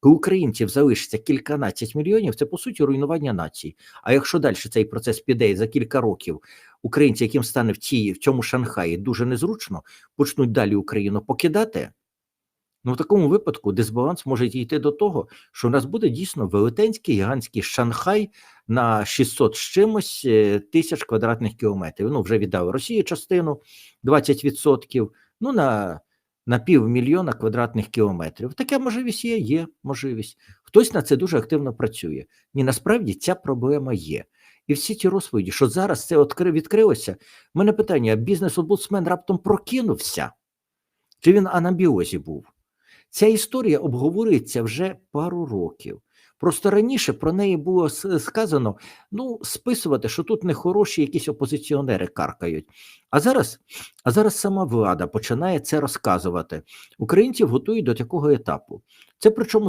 коли українців залишиться кільканадцять мільйонів, це по суті руйнування нації. А якщо далі цей процес піде за кілька років українці, яким стане в цій в цьому Шанхаї дуже незручно, почнуть далі Україну покидати. Ну, в такому випадку дисбаланс може дійти до того, що у нас буде дійсно велетенський гігантський Шанхай на 600 з чимось е, тисяч квадратних кілометрів. Ну, вже віддали Росії частину 20%, ну на, на півмільйона квадратних кілометрів. Така можливість є, є можливість. Хтось на це дуже активно працює. Ні, насправді ця проблема є. І всі ті розповіді, що зараз це відкрилося. У мене питання: бізнес-обудсмен раптом прокинувся? Чи він анабіозі був? Ця історія обговорюється вже пару років. Просто раніше про неї було сказано: ну, списувати, що тут нехороші якісь опозиціонери каркають. А зараз, а зараз сама влада починає це розказувати. Українців готують до такого етапу. Це причому